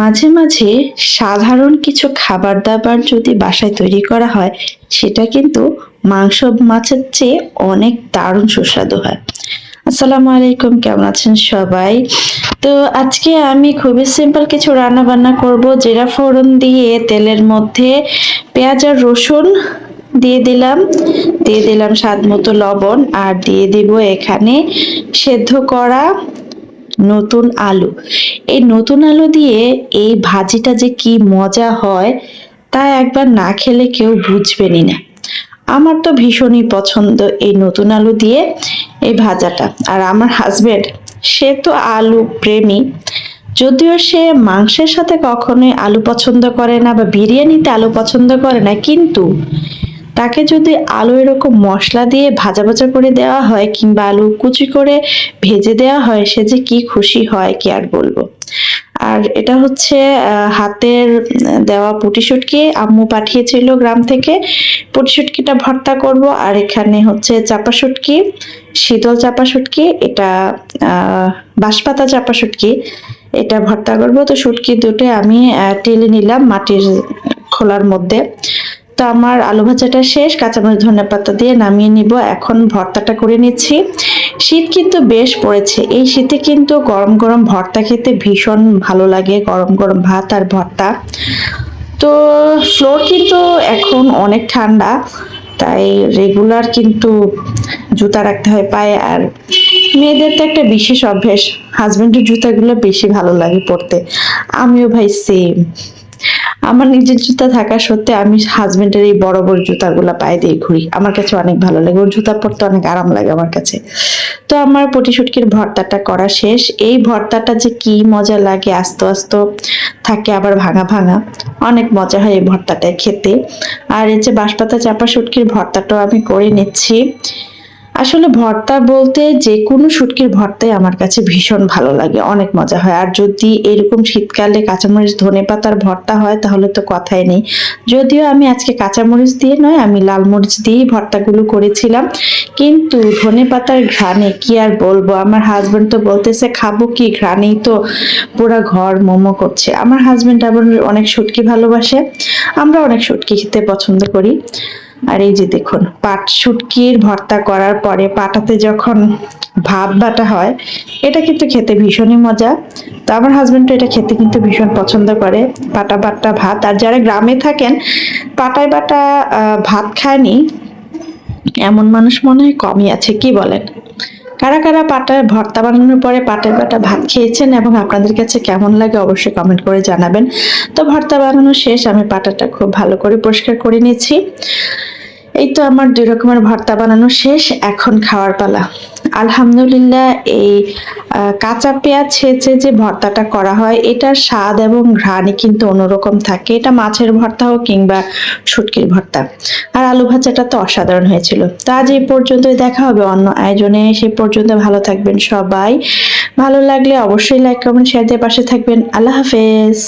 মাঝে মাঝে সাধারণ কিছু খাবার দাবার যদি বাসায় তৈরি করা হয়, সেটা কিন্তু মাংস মাছের চেয়ে অনেক দারুণ সুস্বাদু হয়। আসসালামু আলাইকুম, কেমন আছেন সবাই? তো আজকে আমি খুবই সিম্পল কিছু রান্না বান্না করব, জিরা ফোড়ন দিয়ে তেলের মধ্যে পেঁয়াজ আর রসুন দিয়ে দিলাম। দিয়ে দিলাম স্বাদ মতো লবণ আর দিয়ে দিব এখানে সেদ্ধ করা নতুন আলু। এই নতুন আলু দিয়ে এই ভাজিটা যে কি মজা হয়, তা একবার না খেলে কেউ বুঝবেনই না। আমার তো ভীষণই পছন্দ এই নতুন আলু দিয়ে এই ভাজাটা। আর আমার হাজবেন্ড সে তো আলু প্রেমী। যদিও সে মাংসের সাথে কখনোই আলু পছন্দ করে না বা বিরিয়ানিতে আলু পছন্দ করে না, কিন্তু তাকে যদি আলু এরকম মশলা দিয়ে ভাজা ভাজা করে দেওয়া হয় কিংবা আলু কুচি করে ভেজে দেওয়া হয়, সে যে কি খুশি হয় কি আর বলব? আর এটা হচ্ছে হাতের দেওয়া পুটি শুটকি আম্মু পাঠিয়েছিল গ্রাম থেকে। পুটি শুটকিটা ভর্তা করব আর এখানে হচ্ছে চাপা শুটকি, শীতল চাপা শুটকি, এটা বাঁশপাতা চাপা শুটকি, এটা ভর্তা করব। তো শুটকি দুটো আমি টেলে নিলাম মাটির খোলার মধ্যে। আমার আলু ভাজাটা শেষ, কাঁচামরিচ ধনে পাতা দিয়ে নামিয়ে নিব। এখন ভর্তাটা করে নিচ্ছি। শীত কিন্তু বেশ পড়েছে। এই শীতে কিন্তু গরম গরম ভর্তা খেতে ভীষণ ভালো লাগে, গরম গরম ভাত আর ভর্তা। তো ফ্লোর কিন্তু এখন অনেক ঠান্ডা, তাই রেগুলার কিন্তু জুতা রাখতে হয় পায়ে। আর মেয়েদের তো একটা বিশেষ অভ্যেস হাজব্যান্ডের জুতাগুলো বেশি ভালো লাগে পরতে। আমিও ভাই সেম আমার নিজের জুতা থাকা সত্ত্বে আমি হাজবেন্ডের এই বড় বড় জুতাগুলো পায়ে দিয়ে ঘুরি। আমার কাছে অনেক ভালো লাগে। ওর জুতা পরতে অনেক আরাম লাগে আমার কাছে। তো আমার পটিশুটকির ভর্তাটা করা শেষ। এই ভর্তাটা যে কি মজা লাগে, আস্তে আস্তে থাকে, আবার ভাঙা ভাঙা, অনেক মজা হয় এই ভর্তাটা খেতে। আর এই যে বাঁশপাতা চাপা শুটকির ভর্তাটাও আমি করে নিচ্ছি। আসলে ভর্তা বলতে যে কোনো শুটকির ভর্তাই আমার কাছে ভীষণ ভালো লাগে, অনেক মজা হয়। আর যদি এরকম শীতকালে কাঁচামরিচ ধনে পাতার ভর্তা হয়, তাহলে তো কথাই নেই। যদিও আমি আজকে কাঁচামরিচ দিয়ে নয়, আমি লাল মরিচ দিয়েই ভর্তাগুলো করেছিলাম। কিন্তু ধনে পাতার ঘ্রাণে কি আর বলব? আমার হাজব্যান্ড তো বলতেছে, খাব কি? ঘ্রাণেই তো পুরো ঘর মোমো করছে। আমার হাজব্যান্ড আবার অনেক শুটকি ভালোবাসে। আমরা অনেক শুটকি খেতে পছন্দ করি। আর এই যে দেখুন, পাট শুটকির ভর্তা করার পরে পাটাতে যখন ভাত বাটা হয়, এটা কিন্তু খেতে ভীষণই মজা। তো আমার হাজবেন্ড এটা খেতে কিন্তু ভীষণ পছন্দ করে, পাটা বাটা ভাত। আর যারা গ্রামে থাকেন, পাটায় বাটা ভাত খায়নি, এমন মানুষ মনে হয় কমই আছে, কি বলেন? কারা কারা পাটার ভর্তা বানানোর পরে পাটের বাটা ভাত খেয়েছেন এবং আপনাদের কাছে কেমন লাগে অবশ্যই কমেন্ট করে জানাবেন। তো ভর্তা বানানো শেষ, আমি পাটাটা খুব ভালো করে পরিষ্কার করে নিয়েছি। এই তো আমার দুই রকমের ভর্তা বানানো শেষ, এখন খাওয়ার পালা। আলহামদুলিল্লাহ, এই কাঁচা পেঁয়াজ ছেঁচে যে ভর্তাটা করা হয়, এটার স্বাদ এবং ঘ্রাণই কিন্তু অন্যরকম থাকে। এটা মাছের ভর্তা হোক কিংবা শুটকির ভর্তা। আর আলু ভাজাটা তো অসাধারণ হয়েছিল। তো আজ এই পর্যন্তই দেখা হবে অন্য আয়োজনে। সে পর্যন্ত ভালো থাকবেন সবাই। ভালো লাগলে অবশ্যই লাইক কমেন্ট শেয়ার দিয়ে পাশে থাকবেন। আল্লাহ হাফেজ।